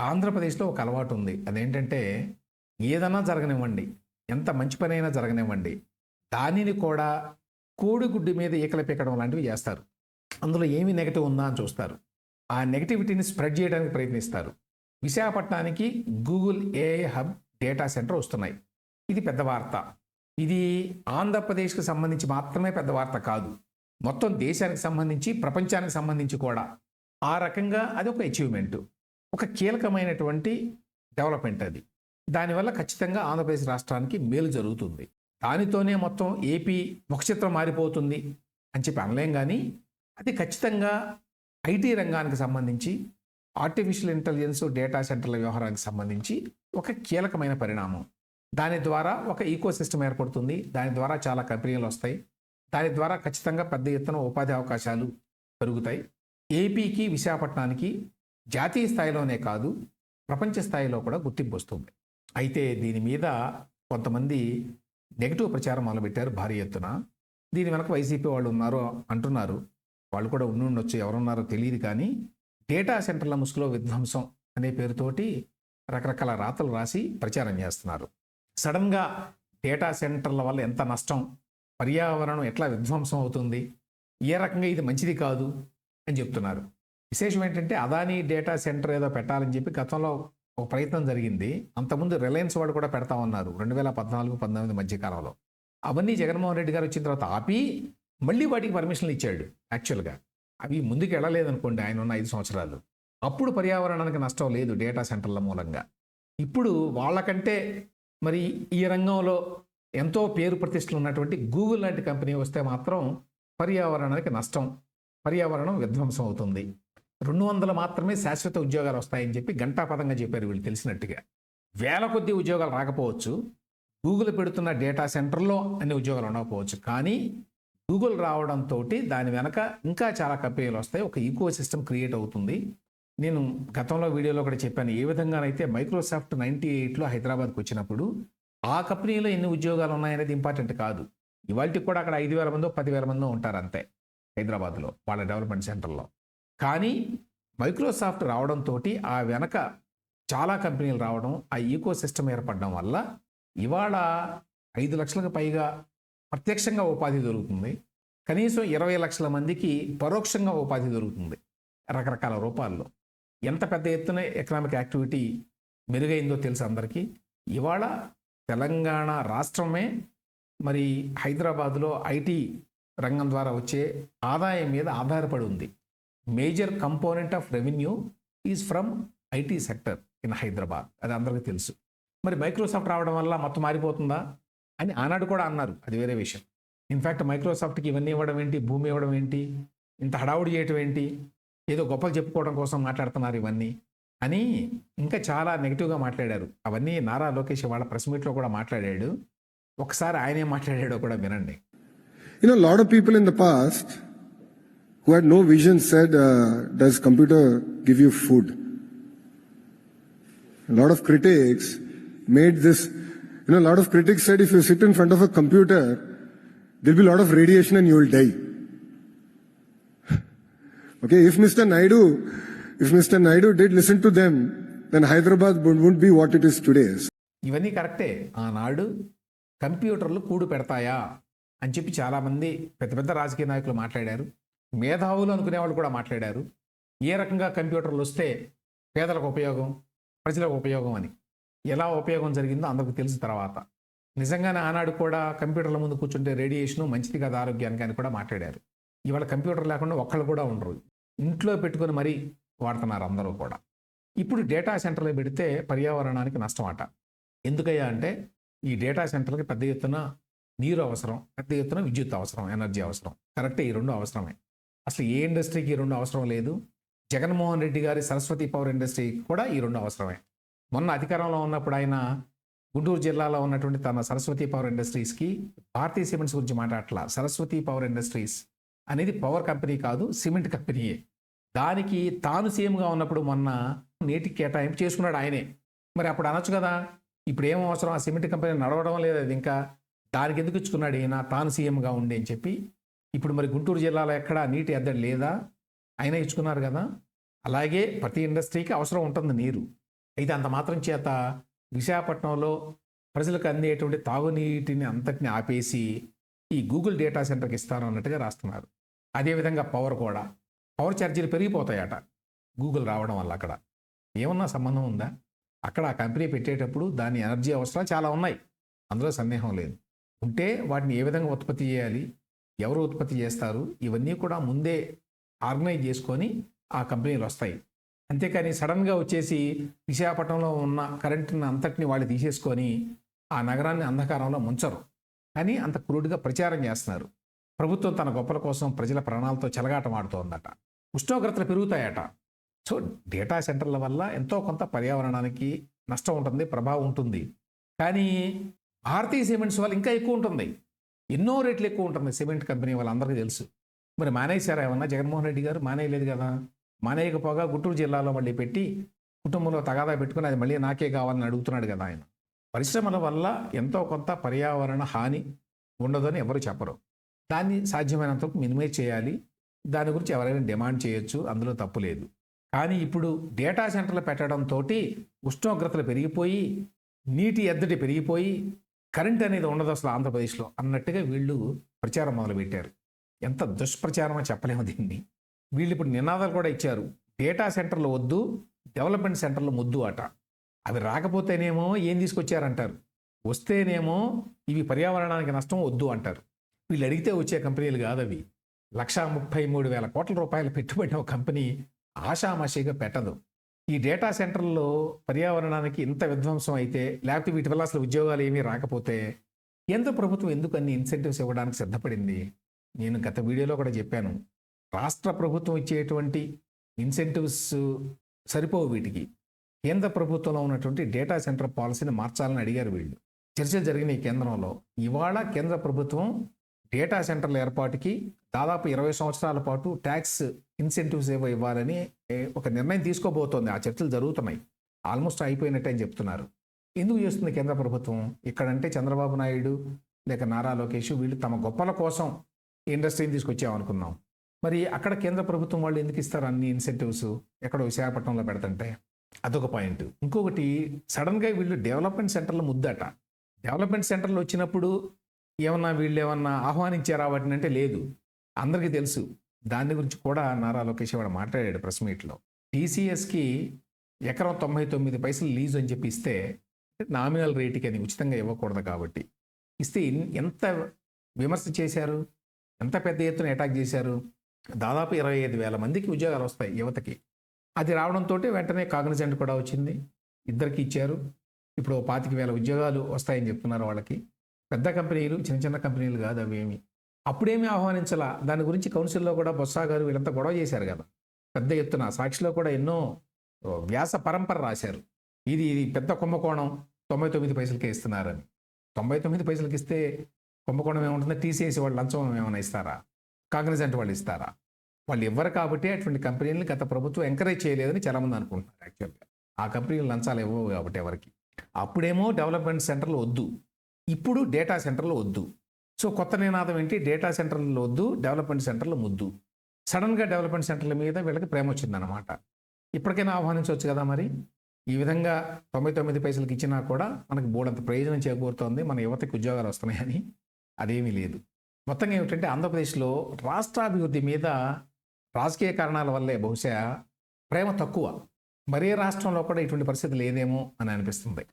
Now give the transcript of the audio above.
ఆంధ్రప్రదేశ్లో ఒక అలవాటు ఉంది అదేంటంటే ఏదన్నా జరగనివ్వండి. ఎంత మంచి పని అయినా జరగనివ్వండి. దానిని కూడా కోడిగుడ్డు మీద ఈకలు పీకడం లాంటివి చేస్తారు. అందులో ఏమి నెగటివ్ ఉందా అని చూస్తారు. ఆ నెగటివిటీని స్ప్రెడ్ చేయడానికి ప్రయత్నిస్తారు. విశాఖపట్నానికి Google AI hub data center వస్తున్నాయి. ఇది పెద్ద వార్త. ఇది ఆంధ్రప్రదేశ్కి సంబంధించి మాత్రమే పెద్ద వార్త కాదు. మొత్తం దేశానికి సంబంధించి ప్రపంచానికి సంబంధించి కూడా. ఆ రకంగా అది ఒక అచీవ్మెంట్. ఒక కీలకమైనటువంటి డెవలప్మెంట్ అది. దానివల్ల ఖచ్చితంగా ఆంధ్రప్రదేశ్ రాష్ట్రానికి మేలు జరుగుతుంది. దానితోనే మొత్తం ఏపీ ముఖచిత్రం మారిపోతుంది అని చెప్పి అనలేం కానీ అది ఖచ్చితంగా ఐటీ రంగానికి సంబంధించి ఆర్టిఫిషియల్ ఇంటెలిజెన్స్ డేటా సెంటర్ల వ్యవహారానికి సంబంధించి ఒక కీలకమైన పరిణామం. దాని ద్వారా ఒక ఈకో సిస్టమ్ ఏర్పడుతుంది. దాని ద్వారా చాలా కంపెనీలు వస్తాయి. దాని ద్వారా ఖచ్చితంగా పెద్ద ఎత్తున ఉపాధి అవకాశాలు పెరుగుతాయి. ఏపీకి విశాఖపట్నానికి జాతీయ స్థాయిలోనే కాదు ప్రపంచ స్థాయిలో కూడా గుర్తింపు వస్తుంది. అయితే దీని మీద కొంతమంది నెగిటివ్ ప్రచారం మొదలుపెట్టారు భారీ ఎత్తున. దీని వెనక వైసీపీ వాళ్ళు ఉన్నారో అంటున్నారు. వాళ్ళు కూడా ఉండి ఉండొచ్చు ఎవరున్నారో తెలియదు కానీ డేటా సెంటర్ల ముసుగులో విధ్వంసం అనే పేరుతోటి రకరకాల రాతలు రాసి ప్రచారం చేస్తున్నారు. సడన్గా డేటా సెంటర్ల వల్ల ఎంత నష్టం పర్యావరణం ఎట్లా విధ్వంసం అవుతుంది ఏ రకంగా ఇది మంచిది కాదు అని చెప్తున్నారు. విశేషం ఏంటంటే అదానీ డేటా సెంటర్ ఏదో పెట్టాలని చెప్పి గతంలో ఒక ప్రయత్నం జరిగింది. అంతకుముందు రిలయన్స్ వాడు కూడా పెడతా ఉన్నారు రెండు వేల పద్నాలుగు పంతొమ్మిది మధ్యకాలంలో అవన్నీ జగన్మోహన్ రెడ్డి గారు వచ్చిన తర్వాత ఆపి మళ్ళీ వాటికి పర్మిషన్లు ఇచ్చాడు యాక్చువల్గా. అవి ముందుకు వెళ్ళలేదనుకోండి ఆయన ఉన్న ఐదు సంవత్సరాలు. అప్పుడు పర్యావరణానికి నష్టం లేదు డేటా సెంటర్ల మూలంగా. ఇప్పుడు వాళ్ళకంటే మరి ఈ రంగంలో ఎంతో పేరు ప్రతిష్టలు ఉన్నటువంటి గూగుల్ లాంటి కంపెనీ వస్తే మాత్రం పర్యావరణానికి నష్టం పర్యావరణం విధ్వంసం అవుతుంది. రెండు వందలు మాత్రమే శాశ్వత ఉద్యోగాలు వస్తాయని చెప్పి ఘంటాపదంగా చెప్పారు వీళ్ళు తెలిసినట్టుగా. వేల కొద్ది ఉద్యోగాలు రాకపోవచ్చు. గూగుల్ పెడుతున్న డేటా సెంటర్లో అన్ని ఉద్యోగాలు ఉండకపోవచ్చు. కానీ గూగుల్ రావడంతో దాని వెనక ఇంకా చాలా కంపెనీలు వస్తాయి. ఒక ఈకో సిస్టమ్ క్రియేట్ అవుతుంది. నేను గతంలో వీడియోలో కూడా చెప్పాను. ఏ విధంగానైతే మైక్రోసాఫ్ట్ నైంటీ ఎయిట్లో హైదరాబాద్కి వచ్చినప్పుడు ఆ కంపెనీలో ఎన్ని ఉద్యోగాలు ఉన్నాయనేది ఇంపార్టెంట్ కాదు. ఇవాళకి కూడా అక్కడ ఐదు వేల మందో పదివేల మందో ఉంటారు అంతే హైదరాబాద్లో వాళ్ళ డెవలప్మెంట్ సెంటర్లో. కానీ మైక్రోసాఫ్ట్ రావడంతో ఆ వెనక చాలా కంపెనీలు రావడం ఆ ఈకో సిస్టమ్ ఏర్పడడం వల్ల ఇవాళ ఐదు లక్షలకు పైగా ప్రత్యక్షంగా ఉపాధి దొరుకుతుంది. కనీసం ఇరవై లక్షల మందికి పరోక్షంగా ఉపాధి దొరుకుతుంది రకరకాల రూపాల్లో. ఎంత పెద్ద ఎత్తున ఎకనామిక్ యాక్టివిటీ మెరుగైందో తెలుసు అందరికీ. ఇవాళ తెలంగాణ రాష్ట్రమే మరి హైదరాబాద్లో ఐటీ రంగం ద్వారా వచ్చే ఆదాయం మీద ఆధారపడి ఉంది. Major component of revenue is from IT sector in Hyderabad. అది అందరికీ తెలుసు. మరి మైక్రోసాఫ్ట్ రావడం వల్ల మొత్తం మారిపోతుందా? అని ఆనాడు కూడా అన్నారు. అది వేరే విషయం. ఇన్ఫ్యాక్ట్ మైక్రోసాఫ్ట్కి ఇవన్నీ ఇవ్వడం ఏంటి? భూమి ఇవ్వడం ఏంటి? ఇంత హడావుడి చేయటం ఏంటి? ఏదో గొప్పలు చెప్పుకోవడం కోసం మాట్లాడుతున్నారు ఇవన్నీ అని ఇంకా చాలా నెగిటివ్గా మాట్లాడారు. అవన్నీ నారా లోకేష్ వాళ్ళ ప్రెస్ మీట్లో కూడా మాట్లాడాడు. ఒకసారి ఆయనే మాట్లాడాడో కూడా వినండి. You know, of people in the in who had no vision said, uh, Does computer give you food? A lot of critics made this, you know, a lot of critics said if you sit in front of a computer, there'll be a lot of radiation and you will die. okay, if Mr. Naidu, if Mr. Naidu did listen to them, then Hyderabad wouldn't be what it is today. ఇవన్నీ కరెక్టే ఆనాడు కంప్యూటర్లు కూడు పెడతాయా అని చెప్పి చాలామంది పెద్ద పెద్ద రాజకీయ నాయకులు మాట్లాడారు మేధావులు అనుకునే వాళ్ళు కూడా మాట్లాడారు. ఏ రకంగా కంప్యూటర్లు వస్తే పేదలకు ఉపయోగం ప్రజలకు ఉపయోగం అని. ఎలా ఉపయోగం జరిగిందో అందరికి తెలిసిన తర్వాత. నిజంగానే ఆనాడు కూడా కంప్యూటర్ల ముందు కూర్చుంటే రేడియేషను మంచిది కాదు ఆరోగ్యానికి అని కూడా మాట్లాడారు. ఇవాళ కంప్యూటర్ లేకుండా ఒక్కళ్ళు కూడా ఉండరు. ఇంట్లో పెట్టుకొని మరీ వాడుతున్నారు అందరూ కూడా. ఇప్పుడు డేటా సెంటర్లో పెడితే పర్యావరణానికి నష్టం ఎందుకయ్యా అంటే ఈ డేటా సెంటర్కి పెద్ద ఎత్తున నీరు అవసరం పెద్ద ఎత్తున విద్యుత్ అవసరం ఎనర్జీ అవసరం. కరెక్టే ఈ రెండు అవసరమే. అసలు ఏ ఇండస్ట్రీకి ఈ రెండు అవసరం లేదు? జగన్మోహన్ రెడ్డి గారి సరస్వతి పవర్ ఇండస్ట్రీకి కూడా ఈ రెండు అవసరమే. మొన్న అధికారంలో ఉన్నప్పుడు ఆయన గుంటూరు జిల్లాలో ఉన్నటువంటి తన సరస్వతి పవర్ ఇండస్ట్రీస్కి భారతీయ సిమెంట్స్ గురించి మాట్లాడట్లా. సరస్వతి పవర్ ఇండస్ట్రీస్ అనేది పవర్ కంపెనీ కాదు సిమెంట్ కంపెనీయే. దానికి తాను సీఎంగా ఉన్నప్పుడు మొన్న నేటికి కేటాయింపు చేసుకున్నాడు ఆయనే. మరి అప్పుడు అనొచ్చు కదా ఇప్పుడు ఏం అవసరం? ఆ సిమెంట్ కంపెనీ నడవడం లేదు అది ఇంకా. దానికి ఎందుకు ఇచ్చుకున్నాడు ఈయన? తాను సీఎంగా ఉండి అని చెప్పి ఇప్పుడు మరి గుంటూరు జిల్లాలో ఎక్కడ నీటి ఎద్దడి లేదా? అయినా ఇచ్చుకున్నారు కదా. అలాగే ప్రతి ఇండస్ట్రీకి అవసరం ఉంటుంది నీరు. అయితే అంత మాత్రం చేత విశాఖపట్నంలో ప్రజలకు అందేటువంటి తాగునీటిని అంతటిని ఆపేసి ఈ గూగుల్ డేటా సెంటర్కి ఇస్తాను అన్నట్టుగా రాస్తున్నారు. అదేవిధంగా పవర్ కూడా. పవర్ ఛార్జీలు పెరిగిపోతాయట గూగుల్ రావడం వల్ల అక్కడ. ఏమన్నా సంబంధం ఉందా? అక్కడ ఆ కంపెనీ పెట్టేటప్పుడు దాని ఎనర్జీ అవసరాలు చాలా ఉన్నాయి. అందులో సందేహం లేదు. ఉంటే వాటిని ఏ విధంగా ఉత్పత్తి చేయాలి? ఎవరు ఉత్పత్తి చేస్తారు? ఇవన్నీ కూడా ముందే ఆర్గనైజ్ చేసుకొని ఆ కంపెనీలు వస్తాయి. అంతేకాని సడన్గా వచ్చేసి విశాఖపట్నంలో ఉన్న కరెంటుని అంతటిని వాళ్ళు తీసేసుకొని ఆ నగరాన్ని అంధకారంలో ముంచరు. కానీ అంత క్రూడ్గా ప్రచారం చేస్తున్నారు. ప్రభుత్వం తన గొప్పల కోసం ప్రజల ప్రాణాలతో చెలగాటం ఆడుతోందట. ఉష్ణోగ్రతలు పెరుగుతాయట. సో డేటా సెంటర్ల వల్ల ఎంతో కొంత పర్యావరణానికి నష్టం ఉంటుంది ప్రభావం ఉంటుంది. కానీ భారతీయ సిమెంట్స్ వల్ల ఇంకా ఎక్కువ ఉంటుంది. ఎన్నో రేట్లు ఎక్కువ ఉంటుంది సిమెంట్ కంపెనీ వాళ్ళందరికీ తెలుసు. మరి మానేశారా ఏమన్నా? జగన్మోహన్ రెడ్డి గారు మానేయలేదు కదా. మానేయకపోగా గుంటూరు జిల్లాలో మళ్ళీ పెట్టి కుటుంబంలో తగాదా పెట్టుకుని అది మళ్ళీ నాకే కావాలని అడుగుతున్నాడు కదా ఆయన. పరిశ్రమల వల్ల ఎంతో కొంత పర్యావరణ హాని ఉండదని ఎవరు చెప్పరు. దాన్ని సాధ్యమైనంత మినిమైజ్ చేయాలి. దాని గురించి ఎవరైనా డిమాండ్ చేయొచ్చు. అందులో తప్పు లేదు. కానీ ఇప్పుడు డేటా సెంటర్లు పెట్టడంతో ఉష్ణోగ్రతలు పెరిగిపోయి నీటి ఎద్దడి పెరిగిపోయి కరెంట్ అనేది ఉండదు అసలు ఆంధ్రప్రదేశ్లో అన్నట్టుగా వీళ్ళు ప్రచారం మొదలుపెట్టారు. ఎంత దుష్ప్రచారమో చెప్పలేము దీన్ని. వీళ్ళు ఇప్పుడు నినాదాలు కూడా ఇచ్చారు. డేటా సెంటర్లు వద్దు డెవలప్మెంట్ సెంటర్లు ముద్దు అట. అవి రాకపోతేనేమో ఏం తీసుకొచ్చారంటారు? వస్తేనేమో ఇవి పర్యావరణానికి నష్టం వద్దు అంటారు. వీళ్ళు అడిగితే వచ్చే కంపెనీలు కాదు అవి. లక్షా ముప్పై మూడు వేల కోట్ల రూపాయలు పెట్టుబడిన ఒక కంపెనీ ఆషామాషిగా పెట్టదు. ఈ డేటా సెంటర్లో పర్యావరణానికి ఇంత విధ్వంసం అయితే లేకపోతే వీటి వల్ల అసలు ఉద్యోగాలు ఏమీ రాకపోతే కేంద్ర ప్రభుత్వం ఎందుకు అన్ని ఇన్సెంటివ్స్ ఇవ్వడానికి సిద్ధపడింది? నేను గత వీడియోలో కూడా చెప్పాను. రాష్ట్ర ప్రభుత్వం ఇచ్చేటువంటి ఇన్సెంటివ్స్ సరిపోవు వీటికి. కేంద్ర ప్రభుత్వంలో ఉన్నటువంటి డేటా సెంటర్ పాలసీని మార్చాలని అడిగారు వీళ్ళు. చర్చ జరిగిన ఈ కేంద్రంలో. ఇవాళ కేంద్ర ప్రభుత్వం డేటా సెంటర్ల ఏర్పాటుకి దాదాపు ఇరవై సంవత్సరాల పాటు ట్యాక్స్ ఇన్సెంటివ్స్ ఏవో ఇవ్వాలని ఒక నిర్ణయం తీసుకోబోతోంది. ఆ చర్చలు జరుగుతున్నాయి. ఆల్మోస్ట్ అయిపోయినట్టే అని చెప్తున్నారు. ఎందుకు చేస్తుంది కేంద్ర ప్రభుత్వం? ఇక్కడంటే చంద్రబాబు నాయుడు లేక నారా లోకేష్ వీళ్ళు తమ గొప్పల కోసం ఇండస్ట్రీని తీసుకొచ్చామనుకున్నాం మరి అక్కడ కేంద్ర ప్రభుత్వం వాళ్ళు ఎందుకు ఇస్తారు అన్ని ఇన్సెంటివ్స్? ఎక్కడ విశాఖపట్నంలో పెడతంటే. అదొక పాయింట్. ఇంకొకటి సడన్గా వీళ్ళు డెవలప్మెంట్ సెంటర్లు ముద్దట. డెవలప్మెంట్ సెంటర్లు వచ్చినప్పుడు ఏమన్నా వీళ్ళు ఏమన్నా ఆహ్వానించారా వాటిని అంటే లేదు. అందరికీ తెలుసు. దాని గురించి కూడా నారా లోకేష్ వాడు మాట్లాడాడు ప్రెస్ మీట్లో. టీసీఎస్కి ఎకరం తొంభై తొమ్మిది పైసలు లీజు అని చెప్పి ఇస్తే నామినల్ రేటుకి అది ఉచితంగా ఇవ్వకూడదు కాబట్టి. ఇస్తే ఎంత విమర్శ చేశారు? ఎంత పెద్ద ఎత్తున అటాక్ చేశారు? దాదాపు ఇరవై ఐదు వేల మందికి ఉద్యోగాలు వస్తాయి యువతకి. అది రావడంతో వెంటనే కాగ్నిజెంట్ కూడా వచ్చింది. ఇద్దరికి ఇచ్చారు. ఇప్పుడు పాతిక వేల ఉద్యోగాలు వస్తాయని చెప్తున్నారు వాళ్ళకి. పెద్ద కంపెనీలు చిన్న చిన్న కంపెనీలు కాదు అవి ఏమి. అప్పుడేమీ ఆహ్వానించాల? దాని గురించి కౌన్సిల్లో కూడా బొత్స గారు వీళ్ళంతా గొడవ చేశారు కదా. పెద్ద ఎత్తున సాక్షిలో కూడా ఎన్నో వ్యాస పరంపర రాశారు. ఇది ఇది పెద్ద కుంభకోణం తొంభై తొమ్మిది పైసలకే ఇస్తున్నారని. తొంభై తొమ్మిది పైసలకి ఇస్తే కుంభకోణం ఏముంటుంది? టీసీఎస్సీ వాళ్ళు లంచం ఏమైనా ఇస్తారా? కాగ్నిజెంట్ వాళ్ళు ఇస్తారా? వాళ్ళు ఇవ్వరు కాబట్టి అటువంటి కంపెనీలను గత ప్రభుత్వం ఎంకరేజ్ చేయలేదని చాలామంది అనుకుంటున్నారు యాక్చువల్గా. ఆ కంపెనీలు లంచాలు ఇవ్వవు కాబట్టి ఎవరికి. అప్పుడేమో డెవలప్మెంట్ సెంటర్లు వద్దు. ఇప్పుడు డేటా సెంటర్లు వద్దు. సో కొత్త నినాదం ఏంటి? డేటా సెంటర్లు వద్దు డెవలప్మెంట్ సెంటర్లు ముద్దు. సడన్గా డెవలప్మెంట్ సెంటర్ల మీద వీళ్ళకి ప్రేమ వచ్చిందనమాట ఇప్పటికైనా ఆహ్వానించవచ్చు కదా మరి? ఈ విధంగా తొంభై తొమ్మిది పైసలకి ఇచ్చినా కూడా మనకి బోర్డంత ప్రయోజనం చేకూరుతోంది మన యువతకి ఉద్యోగాలు వస్తున్నాయని అదేమీ లేదు. మొత్తంగా ఏమిటంటే ఆంధ్రప్రదేశ్లో రాష్ట్రాభివృద్ధి మీద రాజకీయ కారణాల వల్లే బహుశా ప్రేమ తక్కువ. మరే రాష్ట్రంలో కూడా ఇటువంటి పరిస్థితి లేదేమో అని అనిపిస్తుంది.